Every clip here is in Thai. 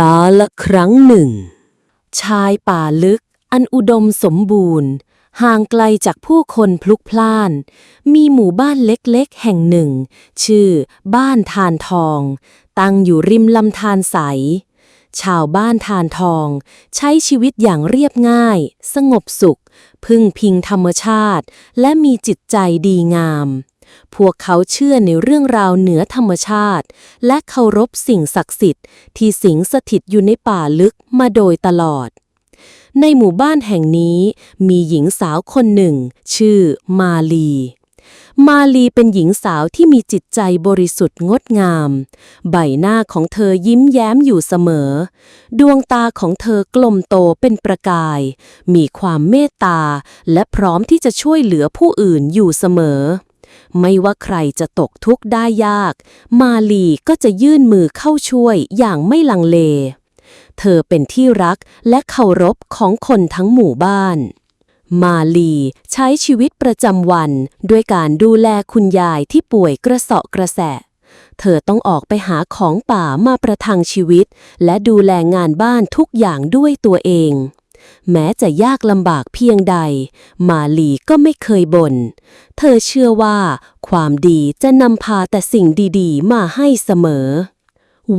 กาละครั้งหนึ่ง ชายป่าลึก อันอุดมสมบูรณ์ ห่างไกลจากผู้คนพลุกพล่าน มีหมู่บ้านเล็กๆ แห่งหนึ่ง ชื่อบ้านทานทอง ตั้งอยู่ริมลำธารใส ชาวบ้านทานทอง ใช้ชีวิตอย่างเรียบง่าย สงบสุข พึ่งพิงธรรมชาติ และมีจิตใจดีงาม พวกเขาเชื่อในเรื่องราวเหนือธรรมชาติ และเคารพสิ่งศักดิ์สิทธิ์ที่สิงสถิตอยู่ในป่าลึกมาโดยตลอด ในหมู่บ้านแห่งนี้มีหญิงสาวคนหนึ่ง ชื่อมาลีมาลีเป็นหญิงสาวที่มีจิตใจบริสุทธิ์งดงาม ใบหน้าของเธอยิ้มแย้มอยู่เสมอ ดวงตาของเธอกลมโตเป็นประกาย มีความเมตตา และพร้อมที่จะช่วยเหลือผู้อื่นอยู่เสมอ ไม่ว่าใครจะตกทุกข์ได้ยาก มาลีก็จะยื่นมือเข้าช่วยอย่างไม่ลังเล เธอเป็นที่รักและเคารพของคนทั้งหมู่บ้าน มาลีใช้ชีวิตประจำวันด้วยการดูแลคุณยายที่ป่วยกระเสาะกระแสะเธอต้องออกไปหาของป่ามาประทังชีวิต และดูแลงานบ้านทุกอย่างด้วยตัวเอง แม้จะยากลำบากเพียงใด มาลีก็ไม่เคยบน่น เธอเชื่อว่า ความดีจะนำพาแต่สิ่งดีๆ มาให้เสมอ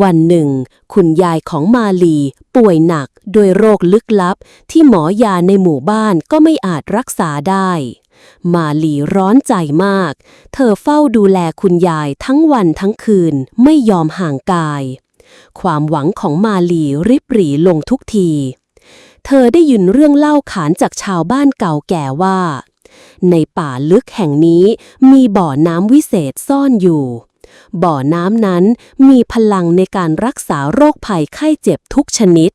วันหนึ่ง คุณยายของมาลีป่วยหนักด้วยโรคลึกลับ ที่หมอยาในหมู่บ้านก็ไม่อาจรักษาได้ มาลีร้อนใจมาก เธอเฝ้าดูแลคุณยายทั้งวันทั้งคืนไม่ยอมห่างกาย ความหวังของมาลีริบหรี่ลงทุกที เธอได้ยินเรื่องเล่าขานจากชาวบ้านเก่าแก่ว่า ในป่าลึกแห่งนี้มีบ่อน้ำวิเศษซ่อนอยู่ บ่อน้ำนั้นมีพลังในการรักษาโรคภัยไข้เจ็บทุกชนิด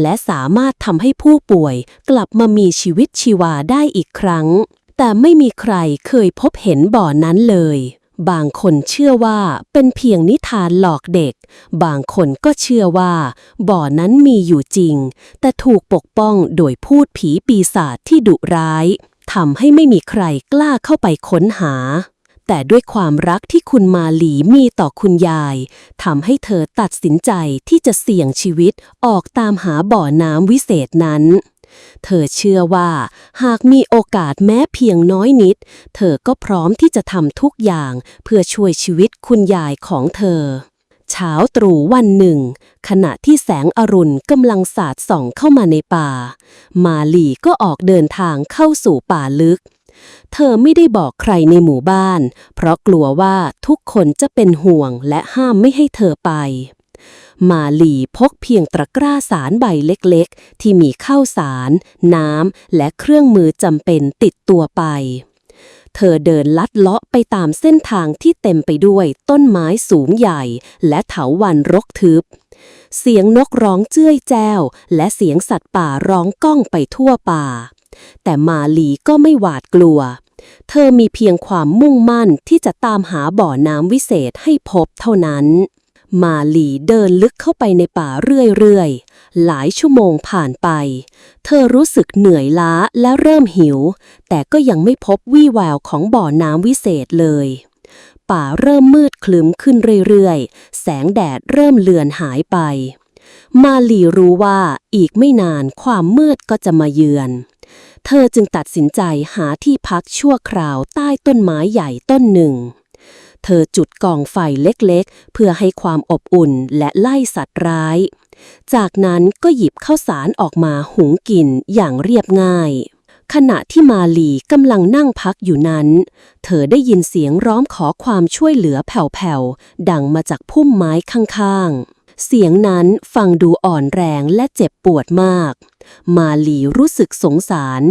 และสามารถทำให้ผู้ป่วยกลับมามีชีวิตชีวาได้อีกครั้ง แต่ไม่มีใครเคยพบเห็นบ่อนั้นเลย บางคนเชื่อว่าเป็นเพียงนิทานหลอกเด็ก บางคนก็เชื่อว่า บ่อนั้นมีอยู่จริง แต่ถูกปกป้องโดยพูดผีปีศาจที่ดุร้ายทำให้ไม่มีใครกล้าเข้าไปค้นหา แต่ด้วยความรักที่คุณมาลีมีต่อคุณยายทำให้เธอตัดสินใจที่จะเสี่ยงชีวิตออกตามหาบ่อน้ำวิเศษนั้น เธอเชื่อว่าหากมีโอกาสแม้เพียงน้อยนิด เธอก็พร้อมที่จะทำทุกอย่างเพื่อช่วยชีวิตคุณยายของเธอ เช้าตรู่วันหนึ่ง ขณะที่แสงอรุณกำลังสาดส่องเข้ามาในป่า มาลีก็ออกเดินทางเข้าสู่ป่าลึกเธอไม่ได้บอกใครในหมู่บ้าน เพราะกลัวว่าทุกคนจะเป็นห่วงและห้ามไม่ให้เธอไป มาลีพกเพียงตะกร้าสารใบเล็กๆ ที่มีข้าวสาร น้ำ และเครื่องมือจำเป็นติดตัวไป เธอเดินลัดเลาะไปตามเส้นทางที่เต็มไปด้วยต้นไม้สูงใหญ่ และเถาวัลย์รกทึบ เสียงนกร้องเจ้ยแจ้ว และเสียงสัตว์ป่าร้องก้องไปทั่วป่า แต่มาลีก็ไม่หวาดกลัวเธอมีเพียงความมุ่งมั่นที่จะตามหาบ่อน้ำวิเศษให้พบเท่านั้น มาลีเดินลึกเข้าไปในป่าเรื่อยๆ หลายชั่วโมงผ่านไป เธอรู้สึกเหนื่อยล้าและเริ่มหิว แต่ก็ยังไม่พบวี่แววของบ่อน้ำวิเศษเลย ป่าเริ่มมืดคลึ้มขึ้นเรื่อยๆ แสงแดดเริ่มเลือนหายไป มาลีรู้ว่าอีกไม่นานความมืดก็จะมาเยือน เธอจึงตัดสินใจหาที่พักชั่วคราวใต้ต้นไม้ใหญ่ต้นหนึ่ง เธอจุดกองไฟเล็กๆ เพื่อให้ความอบอุ่นและไล่สัตว์ร้าย จากนั้นก็หยิบข้าวสารออกมาหุงกินอย่างเรียบง่าย ขณะที่มาลีกำลังนั่งพักอยู่นั้น เธอได้ยินเสียงร้องขอความช่วยเหลือแผ่วๆ ดังมาจากพุ่มไม้ข้างๆเสียงนั้นฟังดูอ่อนแรงและเจ็บปวดมาก มาลีรู้สึกสงสาร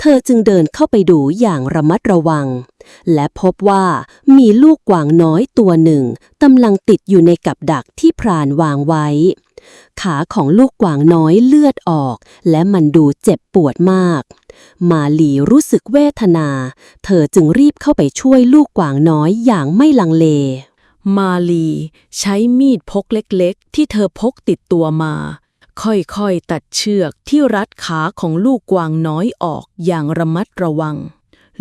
เธอจึงเดินเข้าไปดูอย่างระมัดระวัง และพบว่ามีลูกกวางน้อยตัวหนึ่งกำลังติดอยู่ในกับดักที่พรานวางไว้ ขาของลูกกวางน้อยเลือดออก และมันดูเจ็บปวดมาก มาลีรู้สึกเวทนา เธอจึงรีบเข้าไปช่วยลูกกวางน้อยอย่างไม่ลังเล มาลีใช้มีดพกเล็กๆ ที่เธอพกติดตัวมาค่อยๆ ตัดเชือกที่รัดขาของลูกกวางน้อยออกอย่างระมัดระวัง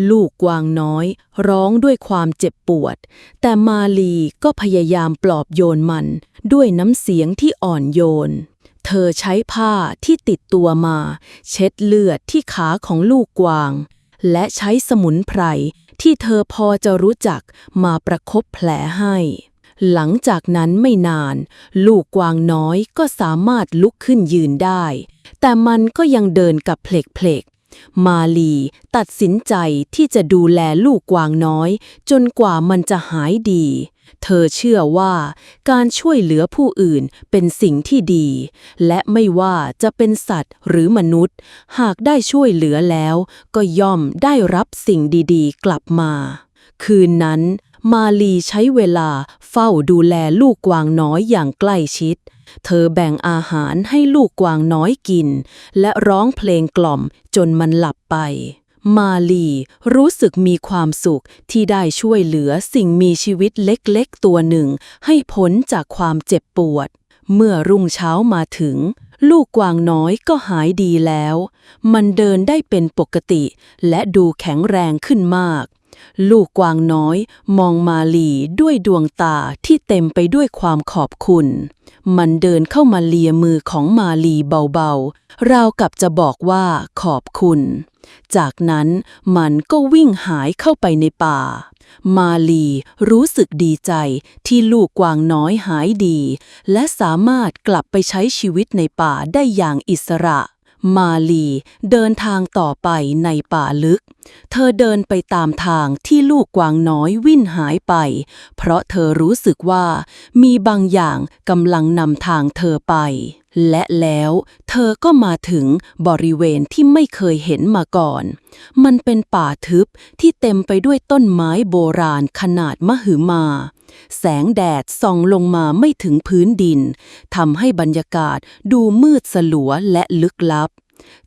ลูกกวางน้อย ร้องด้วยความเจ็บปวด แต่มาลีก็พยายามปลอบโยนมัน ด้วยน้ำเสียงที่อ่อนโยน เธอใช้ผ้าที่ติดตัวมา เช็ดเลือดที่ขาของลูกกวาง และใช้สมุนไพรที่เธอพอจะรู้จักมาประคบแผลให้ หลังจากนั้นไม่นาน ลูกกวางน้อยก็สามารถลุกขึ้นยืนได้ แต่มันก็ยังเดินกับเพลกเพลก มาลีตัดสินใจที่จะดูแลลูกกวางน้อย จนกว่ามันจะหายดี เธอเชื่อว่าการช่วยเหลือผู้อื่นเป็นสิ่งที่ดี และไม่ว่าจะเป็นสัตว์หรือมนุษย์ หากได้ช่วยเหลือแล้ว ก็ย่อมได้รับสิ่งดีๆ กลับมา คืนนั้น มาลีใช้เวลาเฝ้าดูแลลูกกวางน้อยอย่างใกล้ชิด เธอแบ่งอาหารให้ลูกกวางน้อยกิน และร้องเพลงกล่อมจนมันหลับไป มาลีรู้สึกมีความสุขที่ได้ช่วยเหลือสิ่งมีชีวิตเล็กๆตัวหนึ่ง ให้พ้นจากความเจ็บปวด เมื่อรุ่งเช้ามาถึง ลูกกวางน้อยก็หายดีแล้ว มันเดินได้เป็นปกติ และดูแข็งแรงขึ้นมาก ลูกกวางน้อยมองมาลีด้วยดวงตาที่เต็มไปด้วยความขอบคุณ มันเดินเข้ามาเลียมือของมาลีเบาๆ ราวกับจะบอกว่าขอบคุณ จากนั้นมันก็วิ่งหายเข้าไปในป่า มาลีรู้สึกดีใจที่ลูกกวางน้อยหายดี และสามารถกลับไปใช้ชีวิตในป่าได้อย่างอิสระ มาลีเดินทางต่อไปในป่าลึก เธอเดินไปตามทางที่ลูกกวางน้อยวิ่นหายไป เพราะเธอรู้สึกว่ามีบางอย่างกำลังนำทางเธอไป และแล้วเธอก็มาถึงบริเวณที่ไม่เคยเห็นมาก่อน มันเป็นป่าทึบที่เต็มไปด้วยต้นไม้โบราณขนาดมหึมา แสงแดดส่องลงมาไม่ถึงพื้นดินทำให้บรรยากาศดูมืดสลัวและลึกลับ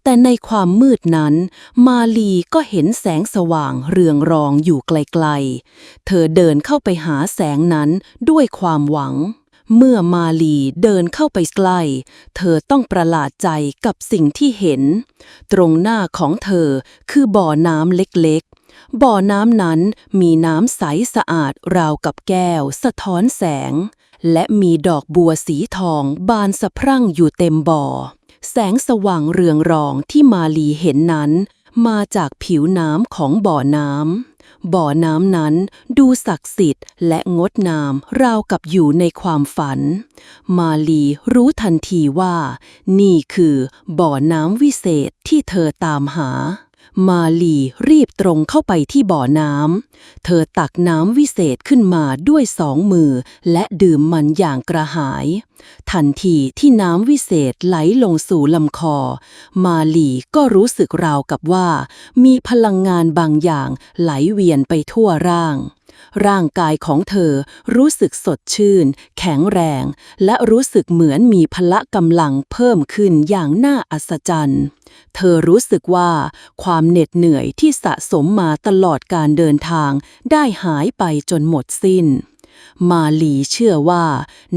แต่ในความมืดนั้น มาลีก็เห็นแสงสว่างเรืองรองอยู่ไกลๆ เธอเดินเข้าไปหาแสงนั้นด้วยความหวังเมื่อมาลีเดินเข้าไปใกล้ เธอต้องประหลาดใจกับสิ่งที่เห็น ตรงหน้าของเธอคือบ่อน้ำเล็กๆ บ่อน้ำนั้นมีน้ำใสสะอาดราวกับแก้ว สะท้อนแสง และมีดอกบัวสีทอง บานสะพรั่งอยู่เต็มบ่อ แสงสว่างเรืองรองที่มาลีเห็นนั้น มาจากผิวน้ำของบ่อน้ำบ่อน้ำนั้นดูศักดิ์สิทธิ์และงดงามราวกับอยู่ในความฝัน มาลีรู้ทันทีว่า นี่คือบ่อน้ำวิเศษที่เธอตามหา มาลีรีบตรงเข้าไปที่บ่อน้ำ เธอตักน้ำวิเศษขึ้นมาด้วยสองมือ และดื่มมันอย่างกระหาย ทันทีที่น้ำวิเศษไหลลงสู่ลำคอ มาลีก็รู้สึกราวกับว่า มีพลังงานบางอย่างไหลเวียนไปทั่วร่าง ร่างกายของเธอรู้สึกสดชื่น แข็งแรง และรู้สึกเหมือนมีพละกำลังเพิ่มขึ้นอย่างน่าอัศจรรย์ เธอรู้สึกว่าความเหน็ดเหนื่อยที่สะสมมาตลอดการเดินทางได้หายไปจนหมดสิ้น มาลีเชื่อว่า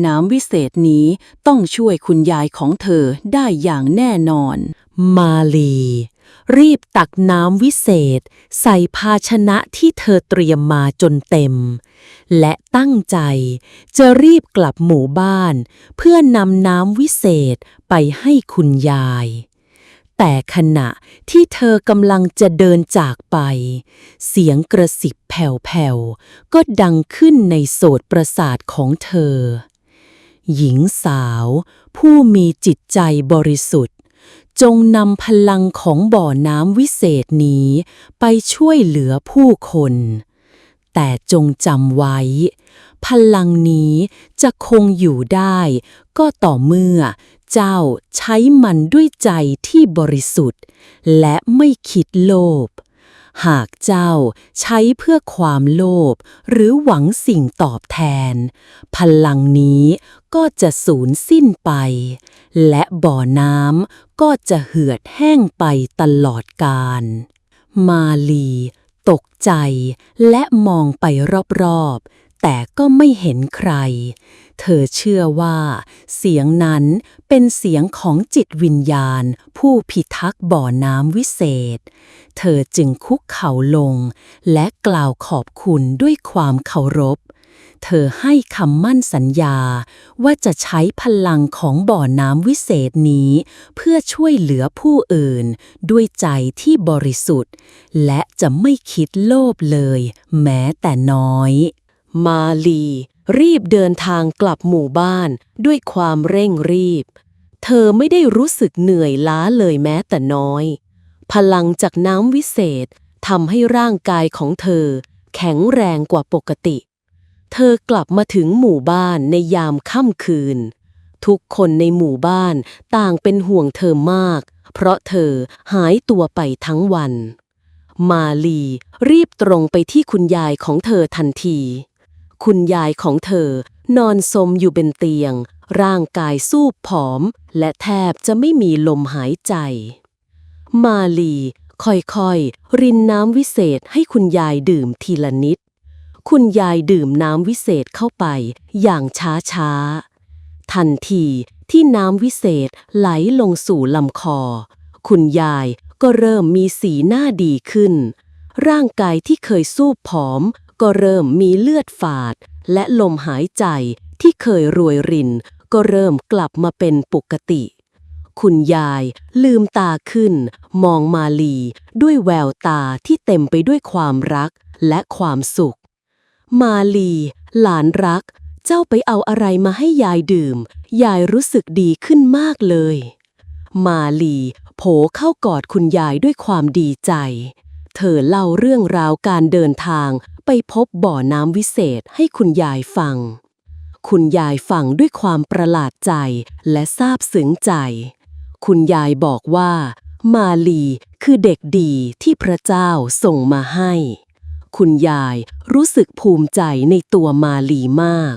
น้ำวิเศษนี้ต้องช่วยคุณยายของเธอได้อย่างแน่นอน มาลี รีบตักน้ำวิเศษ ใส่ภาชนะที่เธอเตรียมมาจนเต็ม และตั้งใจ จะรีบกลับหมู่บ้าน เพื่อนำน้ำวิเศษไปให้คุณยาย แต่ขณะที่เธอกำลังจะเดินจากไป เสียงกระสิบแผ่วๆ ก็ดังขึ้นในโสตประสาทของเธอ หญิงสาวผู้มีจิตใจบริสุทธิ์ จงนำพลังของบ่อน้ำวิเศษนี้ไปช่วยเหลือผู้คน แต่จงจำไว้ พลังนี้จะคงอยู่ได้ก็ต่อเมื่อ เจ้าใช้มันด้วยใจที่บริสุทธิ์ และไม่คิดโลภ หากเจ้าใช้เพื่อความโลภหรือหวังสิ่งตอบแทน พลังนี้ก็จะสูญสิ้นไป และบ่อน้ำก็จะเหือดแห้งไปตลอดกาล มาลีตกใจและมองไปรอบๆ แต่ก็ไม่เห็นใคร เธอเชื่อว่า เสียงนั้นเป็นเสียงของจิตวิญญาณ ผู้พิทักษ์บ่อน้ำวิเศษ เธอจึงคุกเข่าลง และกล่าวขอบคุณด้วยความเคารพ เธอให้คำมั่นสัญญาว่าจะใช้พลังของบ่อน้ำวิเศษนี้ เพื่อช่วยเหลือผู้อื่น ด้วยใจที่บริสุทธิ์ และจะไม่คิดโลภเลย แม้แต่น้อย มาลี รีบเดินทางกลับหมู่บ้านด้วยความเร่งรีบ เธอไม่ได้รู้สึกเหนื่อยล้าเลยแม้แต่น้อย พลังจากน้ำวิเศษทำให้ร่างกายของเธอ แข็งแรงกว่าปกติ เธอกลับมาถึงหมู่บ้านในยามค่ำคืน ทุกคนในหมู่บ้านต่างเป็นห่วงเธอมาก เพราะเธอหายตัวไปทั้งวัน มาลีรีบตรงไปที่คุณยายของเธอทันที คุณยายของเธอ นอนสมอยู่บนเตียง ร่างกายสูบผอม และแทบจะไม่มีลมหายใจ มาลีค่อยๆ รินน้ำวิเศษให้คุณยายดื่มทีละนิด คุณยายดื่มน้ำวิเศษเข้าไป อย่างช้าๆ ทันทีที่น้ำวิเศษไหลลงสู่ลำคอ คุณยายก็เริ่มมีสีหน้าดีขึ้น ร่างกายที่เคยสูบผอม ก็เริ่มมีเลือดฝาด และลมหายใจที่เคยรวยริน ก็เริ่มกลับมาเป็นปกติ คุณยายลืมตาขึ้น มองมาลีด้วยแววตาที่เต็มไปด้วยความรักและความสุข มาลี หลานรัก เจ้าไปเอาอะไรมาให้ยายดื่ม ยายรู้สึกดีขึ้นมากเลย มาลีโผเข้ากอดคุณยายด้วยความดีใจ เธอเล่าเรื่องราวการเดินทาง ไปพบบ่อน้ำวิเศษให้คุณยายฟัง คุณยายฟังด้วยความประหลาดใจและซาบซึ้งใจ คุณยายบอกว่า มาลีคือเด็กดีที่พระเจ้าส่งมาให้ คุณยายรู้สึกภูมิใจในตัวมาลีมาก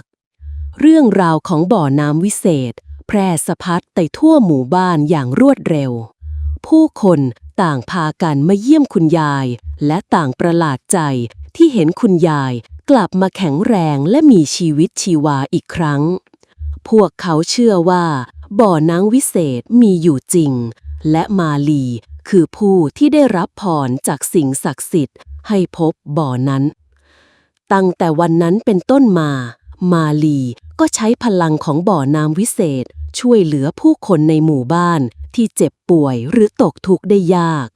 เรื่องราวของบ่อน้ำวิเศษ แพร่สะพัดไปทั่วหมู่บ้านอย่างรวดเร็ว ผู้คนต่างพากันมาเยี่ยมคุณยาย และต่างประหลาดใจ ที่เห็นคุณยายกลับมาแข็งแรงและมีชีวิตชีวาอีกครั้ง พวกเขาเชื่อว่า บ่อน้ำวิเศษมีอยู่จริง และมาลีคือผู้ที่ได้รับพรจากสิ่งศักดิ์สิทธิ์ให้พบบ่อนั้น ตั้งแต่วันนั้นเป็นต้นมา มาลีก็ใช้พลังของบ่อน้ำวิเศษช่วยเหลือผู้คนในหมู่บ้านที่เจ็บป่วยหรือตกทุกข์ได้ยาก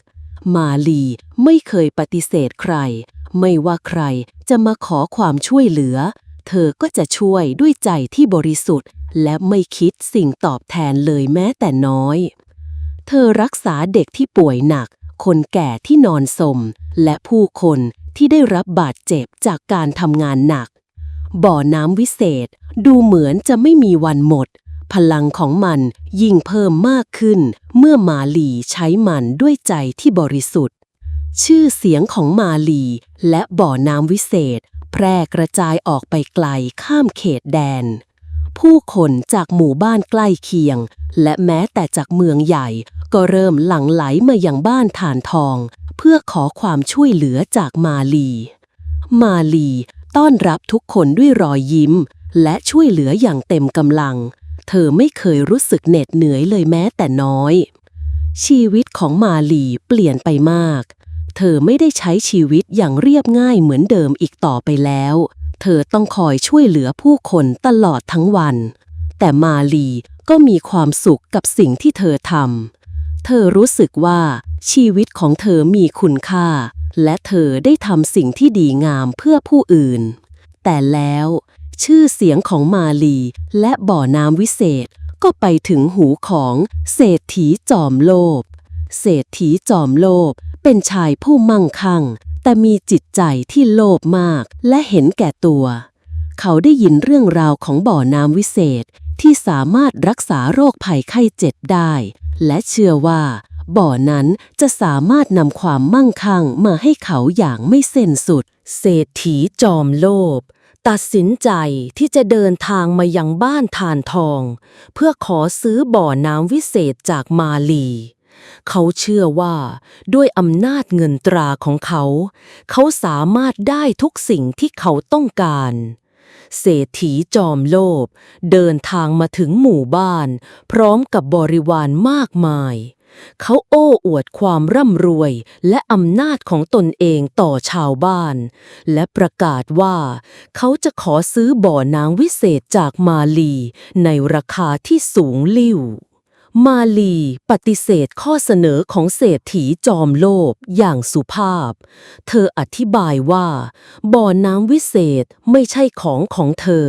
มาลีไม่เคยปฏิเสธใคร ไม่ว่าใครจะมาขอความช่วยเหลือ เธอก็จะช่วยด้วยใจที่บริสุทธิ์ และไม่คิดสิ่งตอบแทนเลยแม้แต่น้อย เธอรักษาเด็กที่ป่วยหนัก คนแก่ที่นอนสม และผู้คนที่ได้รับบาดเจ็บจากการทำงานหนัก บ่อน้ำวิเศษดูเหมือนจะไม่มีวันหมด พลังของมันยิ่งเพิ่มมากขึ้น เมื่อมาลีใช้มันด้วยใจที่บริสุทธิ์ ชื่อเสียงของมาลี และบ่อน้ำวิเศษ แพร่กระจายออกไปไกลข้ามเขตแดน ผู้คนจากหมู่บ้านใกล้เคียง และแม้แต่จากเมืองใหญ่ ก็เริ่มหลั่งไหลมายังบ้านฐานทอง เพื่อขอความช่วยเหลือจากมาลี มาลีต้อนรับทุกคนด้วยรอยยิ้ม และช่วยเหลืออย่างเต็มกำลัง เธอไม่เคยรู้สึกเหน็ดเหนื่อยเลยแม้แต่น้อยชีวิตของมาลีเปลี่ยนไปมาก เธอไม่ได้ใช้ชีวิตอย่างเรียบง่ายเหมือนเดิมอีกต่อไปแล้ว เธอต้องคอยช่วยเหลือผู้คนตลอดทั้งวัน แต่มาลีก็มีความสุขกับสิ่งที่เธอทำ เธอรู้สึกว่าชีวิตของเธอมีคุณค่า และเธอได้ทำสิ่งที่ดีงามเพื่อผู้อื่น แต่แล้ว ชื่อเสียงของมาลีและบ่อน้ำวิเศษก็ไปถึงหูของเศรษฐีจอมโลภ เศรษฐีจอมโลภ เป็นชายผู้มั่งคั่ง แต่มีจิตใจที่โลภมากและเห็นแก่ตัว เขาได้ยินเรื่องราวของบ่อน้ำวิเศษที่สามารถรักษาโรคภัยไข้เจ็บได้ และเชื่อว่า บ่อนั้นจะสามารถนำความมั่งคั่งมาให้เขาอย่างไม่เส้นสุด เศรษฐีจอมโลภตัดสินใจที่จะเดินทางมายังบ้านทานทอง เพื่อขอซื้อบ่อน้ำวิเศษจากมาลี เขาเชื่อว่าด้วยอำนาจเงินตราของเขา เขาสามารถได้ทุกสิ่งที่เขาต้องการ เศรษฐีจอมโลภเดินทางมาถึงหมู่บ้าน พร้อมกับบริวารมากมาย เขาโอ้อวดความร่ำรวยและอำนาจของตนเองต่อชาวบ้าน และประกาศว่า เขาจะขอซื้อบ่อน้ำวิเศษจากมาลีในราคาที่สูงลิ่ว มาลีปฏิเสธข้อเสนอของเศรษฐีจอมโลภอย่างสุภาพ เธออธิบายว่า บ่อน้ำวิเศษไม่ใช่ของของเธอ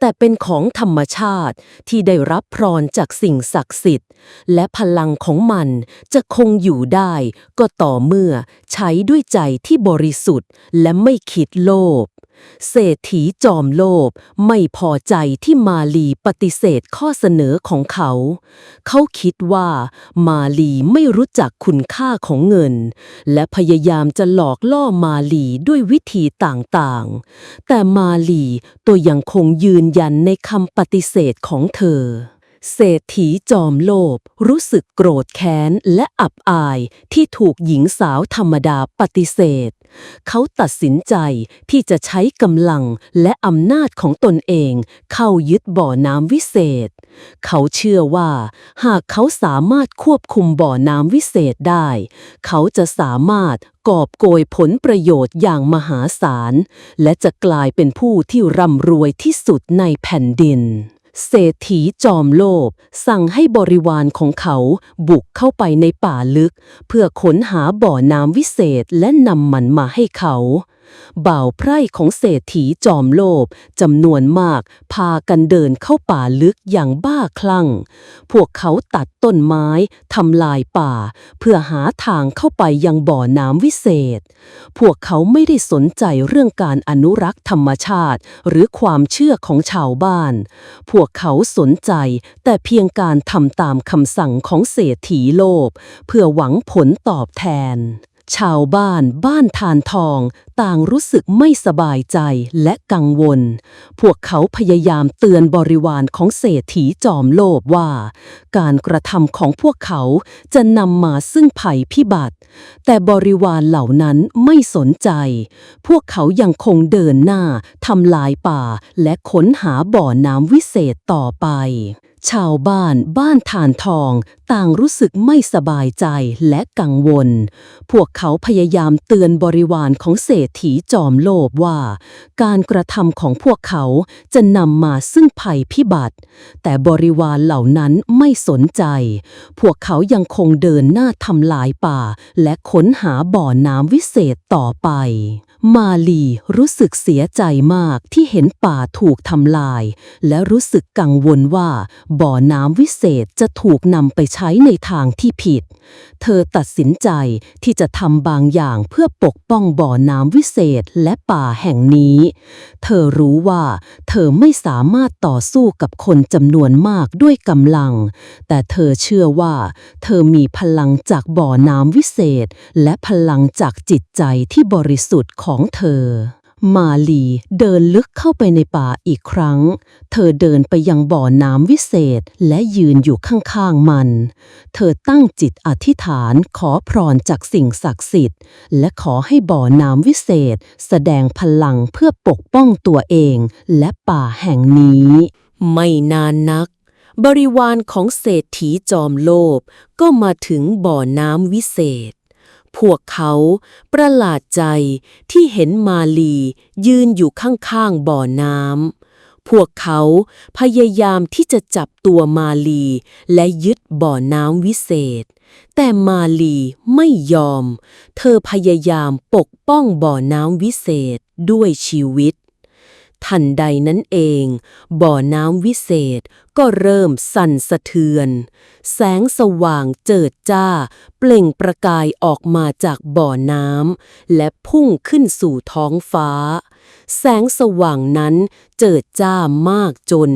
แต่เป็นของธรรมชาติที่ได้รับพรจากสิ่งศักดิ์สิทธิ์ และพลังของมันจะคงอยู่ได้ก็ต่อเมื่อใช้ด้วยใจที่บริสุทธิ์และไม่คิดโลภ เศรษฐีจอมโลภไม่พอใจที่มาลีปฏิเสธข้อเสนอของเขา เขาคิดว่ามาลีไม่รู้จักคุณค่าของเงิน และพยายามจะหลอกล่อมาลีด้วยวิธีต่างๆ แต่มาลีตัวยังคงยืนยันในคำปฏิเสธของเธอ เศรษฐีจอมโลภรู้สึกโกรธแค้นและอับอายที่ถูกหญิงสาวธรรมดาปฏิเสธ เขาตัดสินใจที่จะใช้กำลังและอำนาจของตนเอง เข้ายึดบ่อน้ำวิเศษ เขาเชื่อว่า หากเขาสามารถควบคุมบ่อน้ำวิเศษได้ เขาจะสามารถกอบโกยผลประโยชน์อย่างมหาศาล และจะกลายเป็นผู้ที่ร่ำรวยที่สุดในแผ่นดิน เศรษฐีจอมโลภสั่งให้บริวารของเขาบุกเข้าไปในป่าลึก เพื่อค้นหาบ่อน้ำวิเศษและนำมันมาให้เขา บ่าวไพร่ของเศรษฐีจอมโลภจำนวนมาก พากันเดินเข้าป่าลึกอย่างบ้าคลั่ง พวกเขาตัดต้นไม้ทำลายป่า เพื่อหาทางเข้าไปยังบ่อน้ำวิเศษ พวกเขาไม่ได้สนใจเรื่องการอนุรักษ์ธรรมชาติ หรือความเชื่อของชาวบ้าน พวกเขาสนใจแต่เพียงการทำตามคำสั่งของเศรษฐีโลภเพื่อหวังผลตอบแทน ชาวบ้านบ้านทานทอง ต่างรู้สึกไม่สบายใจและกังวล พวกเขาพยายามเตือนบริวารของเศรษฐีจอมโลภว่า การกระทำของพวกเขาจะนำมาซึ่งภัยพิบัติ แต่บริวารเหล่านั้นไม่สนใจ พวกเขายังคงเดินหน้าทำลายป่าและค้นหาบ่อน้ำวิเศษต่อไป ชาวบ้านบ้านฐานทอง ต่างรู้สึกไม่สบายใจและกังวล พวกเขาพยายามเตือนบริวารของเศรษฐีจอมโลภว่า การกระทำของพวกเขาจะนำมาซึ่งภัยพิบัติ แต่บริวารเหล่านั้นไม่สนใจ พวกเขายังคงเดินหน้าทำลายป่า และค้นหาบ่อน้ำวิเศษต่อไป มาลีรู้สึกเสียใจมากที่เห็นป่าถูกทำลาย และรู้สึกกังวลว่า บ่อน้ำวิเศษจะถูกนำไปใช้ในทางที่ผิด เธอตัดสินใจที่จะทำบางอย่างเพื่อปกป้องบ่อน้ำวิเศษและป่าแห่งนี้ เธอรู้ว่า เธอไม่สามารถต่อสู้กับคนจำนวนมากด้วยกำลัง แต่เธอเชื่อว่า เธอมีพลังจากบ่อน้ำวิเศษ และพลังจากจิตใจที่บริสุทธิ์ของเธอ มาลีเดินลึกเข้าไปในป่าอีกครั้ง เธอเดินไปยังบ่อน้ำวิเศษและยืนอยู่ข้างๆมัน เธอตั้งจิตอธิษฐานขอพรจากสิ่งศักดิ์สิทธิ์ และขอให้บ่อน้ำวิเศษ แสดงพลังเพื่อปกป้องตัวเองและป่าแห่งนี้ ไม่นานนัก บริวารของเศรษฐีจอมโลภก็มาถึงบ่อน้ำวิเศษ พวกเขาประหลาดใจที่เห็นมาลียืนอยู่ข้างๆบ่อน้ำ พวกเขาพยายามที่จะจับตัวมาลีและยึดบ่อน้ำวิเศษ แต่มาลีไม่ยอม เธอพยายามปกป้องบ่อน้ำวิเศษด้วยชีวิต ทันใดนั้นเอง บ่อน้ำวิเศษก็เริ่มสั่นสะเทือน แสงสว่างเจิดจ้า เปล่งประกายออกมาจากบ่อน้ำและพุ่งขึ้นสู่ท้องฟ้า แสงสว่างนั้นเจิดจ้ามากจน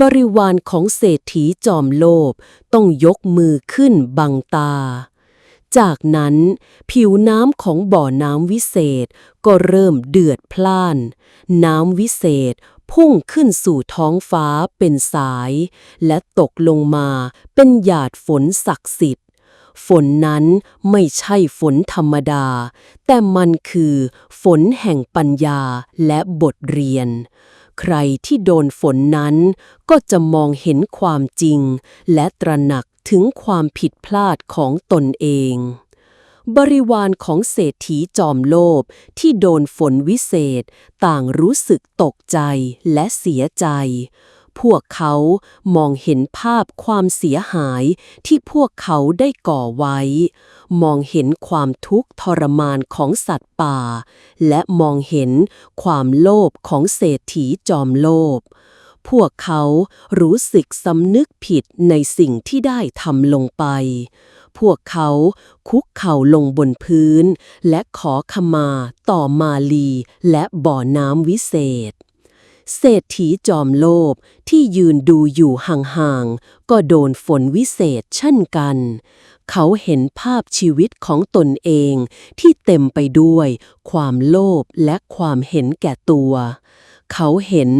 บริวารของเศรษฐีจอมโลภต้องยกมือขึ้นบังตา จากนั้นผิวน้ำของบ่อน้ำวิเศษก็เริ่มเดือดพล่าน น้ำวิเศษพุ่งขึ้นสู่ท้องฟ้าเป็นสาย และตกลงมาเป็นหยาดฝนศักดิ์สิทธิ์ ฝนนั้นไม่ใช่ฝนธรรมดา แต่มันคือฝนแห่งปัญญาและบทเรียน ใครที่โดนฝนนั้นก็จะมองเห็นความจริง และตระหนัก ถึงความผิดพลาดของตนเอง บริวารของเศรษฐีจอมโลภที่โดนฝนวิเศษ ต่างรู้สึกตกใจและเสียใจ พวกเขามองเห็นภาพความเสียหายที่พวกเขาได้ก่อไว้ มองเห็นความทุกข์ทรมานของสัตว์ป่า และมองเห็นความโลภของเศรษฐีจอมโลภ พวกเขารู้สึกสำนึกผิดในสิ่งที่ได้ทำลงไป พวกเขาคุกเข่าลงบนพื้น และขอขมาต่อมาลีและบ่อน้ำวิเศษ เศรษฐีจอมโลภที่ยืนดูอยู่ห่างๆ ก็โดนฝนวิเศษเช่นกัน เขาเห็นภาพชีวิตของตนเองที่เต็มไปด้วยความโลภและความเห็นแก่ตัว เขาเห็น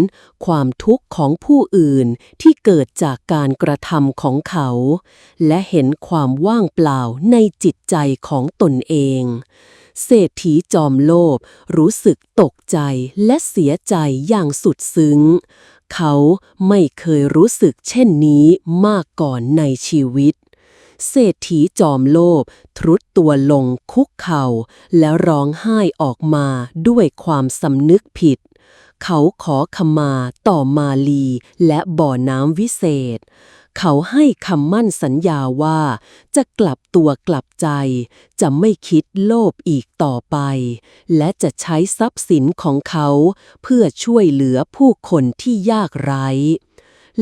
ความทุกข์ของผู้อื่นที่เกิดจากการกระทำของเขา และเห็นความว่างเปล่าในจิตใจของตนเอง เศรษฐีจอมโลภรู้สึกตกใจและเสียใจอย่างสุดซึ้ง เขาไม่เคยรู้สึกเช่นนี้มาก่อนในชีวิตเศรษฐีจอมโลภทรุดตัวลงคุกเข่า แล้วร้องไห้ออกมาด้วยความสำนึกผิด เขาขอขมาต่อมาลีและบ่อน้ำวิเศษ เขาให้คำมั่นสัญญาว่า จะกลับตัวกลับใจ จะไม่คิดโลภอีกต่อไป และจะใช้ทรัพย์สินของเขาเพื่อช่วยเหลือผู้คนที่ยากไร้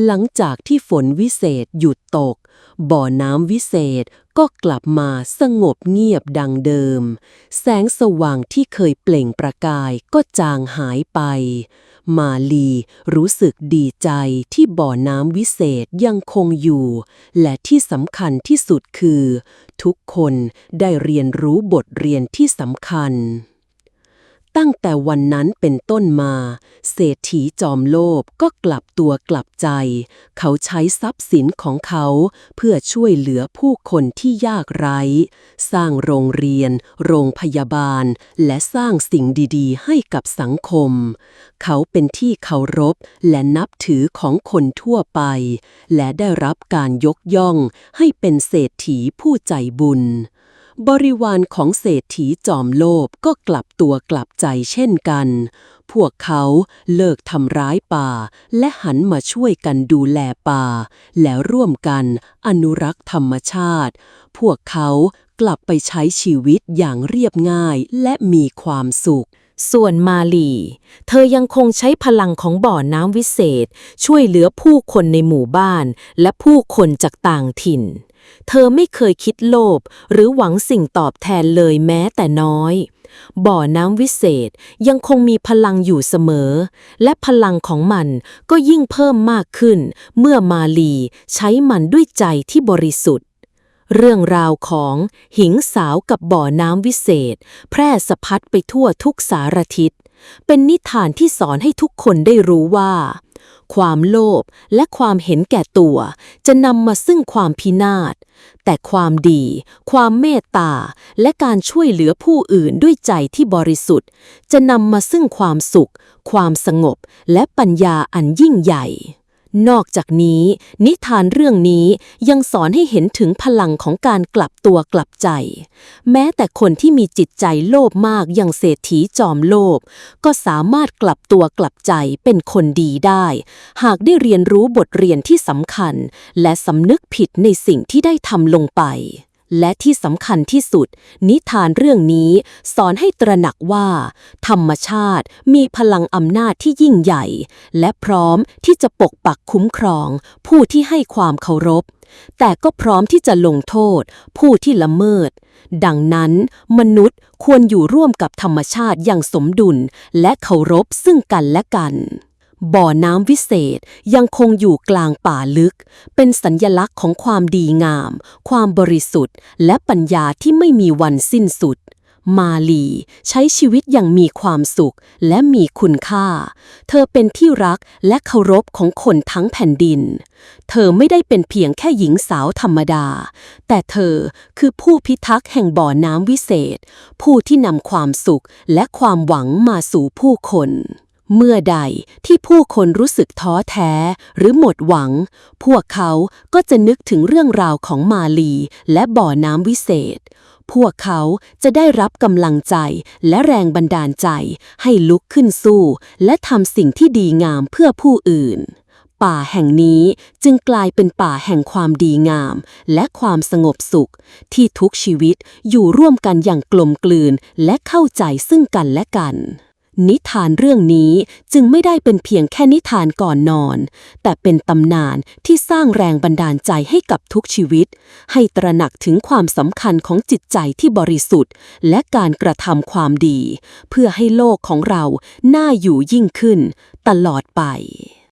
หลังจากที่ฝนวิเศษหยุดตก บ่อน้ำวิเศษ ก็กลับมาสงบเงียบดังเดิม แสงสว่างที่เคยเปล่งประกายก็จางหายไป มาลีรู้สึกดีใจที่บ่อน้ำวิเศษยังคงอยู่ และที่สำคัญที่สุดคือ ทุกคนได้เรียนรู้บทเรียนที่สำคัญ ตั้งแต่วันนั้นเป็นต้นมา เศรษฐีจอมโลภก็กลับตัวกลับใจ เขาใช้ทรัพย์สินของเขาเพื่อช่วยเหลือผู้คนที่ยากไร้ สร้างโรงเรียน โรงพยาบาล และสร้างสิ่งดีๆ ให้กับสังคม เขาเป็นที่เคารพและนับถือของคนทั่วไป และได้รับการยกย่องให้เป็นเศรษฐีผู้ใจบุญ บริวารของเศรษฐีจอมโลภก็กลับตัวกลับใจเช่นกัน พวกเขาเลิกทำร้ายป่า และหันมาช่วยกันดูแลป่า แล้วร่วมกันอนุรักษ์ธรรมชาติ พวกเขากลับไปใช้ชีวิตอย่างเรียบง่ายและมีความสุขส่วนมาลี เธอยังคงใช้พลังของบ่อน้ำวิเศษ ช่วยเหลือผู้คนในหมู่บ้าน และผู้คนจากต่างถิ่น เธอไม่เคยคิดโลภหรือหวังสิ่งตอบแทนเลยแม้แต่น้อย บ่อน้ำวิเศษยังคงมีพลังอยู่เสมอ และพลังของมันก็ยิ่งเพิ่มมากขึ้น เมื่อมาลีใช้มันด้วยใจที่บริสุทธิ์ เรื่องราวของหิงสาวกับบ่อน้ำวิเศษ แพร่สะพัดไปทั่วทุกสารทิศ เป็นนิทานที่สอนให้ทุกคนได้รู้ว่า ความโลภและความเห็นแก่ตัว จะนำมาซึ่งความพินาศ แต่ความดี ความเมตตา และการช่วยเหลือผู้อื่นด้วยใจที่บริสุทธิ์ จะนำมาซึ่งความสุข ความสงบ และปัญญาอันยิ่งใหญ่ นอกจากนี้ นิทานเรื่องนี้ยังสอนให้เห็นถึงพลังของการกลับตัวกลับใจ แม้แต่คนที่มีจิตใจโลภมากอย่างเศรษฐีจอมโลภก็สามารถกลับตัวกลับใจเป็นคนดีได้ หากได้เรียนรู้บทเรียนที่สำคัญ และสำนึกผิดในสิ่งที่ได้ทำลงไป และที่สำคัญที่สุด นิทานเรื่องนี้สอนให้ตระหนักว่า ธรรมชาติมีพลังอำนาจที่ยิ่งใหญ่ และพร้อมที่จะปกปักคุ้มครอง ผู้ที่ให้ความเคารพ แต่ก็พร้อมที่จะลงโทษ ผู้ที่ละเมิด ดังนั้น มนุษย์ควรอยู่ร่วมกับธรรมชาติอย่างสมดุล และเคารพซึ่งกันและกัน บ่อน้ำวิเศษยังคงอยู่กลางป่าลึก เป็นสัญญลักษณ์ของความดีงาม ความบริสุทธิ์ และปัญญาที่ไม่มีวันสิ้นสุด มาลีใช้ชีวิตอย่างมีความสุขและมีคุณค่า เธอเป็นที่รักและเคารพของคนทั้งแผ่นดิน เธอไม่ได้เป็นเพียงแค่หญิงสาวธรรมดา แต่เธอคือผู้พิทักษ์แห่งบ่อน้ำวิเศษ ผู้ที่นำความสุขและความหวังมาสู่ผู้คน เมื่อใดที่ผู้คนรู้สึกท้อแท้ หรือหมดหวัง พวกเขาก็จะนึกถึงเรื่องราวของมาลีและบ่อน้ำวิเศษ พวกเขาจะได้รับกำลังใจและแรงบันดาลใจ ให้ลุกขึ้นสู้ และทำสิ่งที่ดีงามเพื่อผู้อื่น ป่าแห่งนี้จึงกลายเป็นป่าแห่งความดีงาม และความสงบสุข ที่ทุกชีวิตอยู่ร่วมกันอย่างกลมกลืนและเข้าใจซึ่งกันและกัน นิทานเรื่องนี้จึงไม่ได้เป็นเพียงแค่นิทานก่อนนอน แต่เป็นตำนานที่สร้างแรงบันดาลใจให้กับทุกชีวิต ให้ตระหนักถึงความสำคัญของจิตใจที่บริสุทธิ์ และการกระทำความดี เพื่อให้โลกของเราน่าอยู่ยิ่งขึ้น ตลอดไป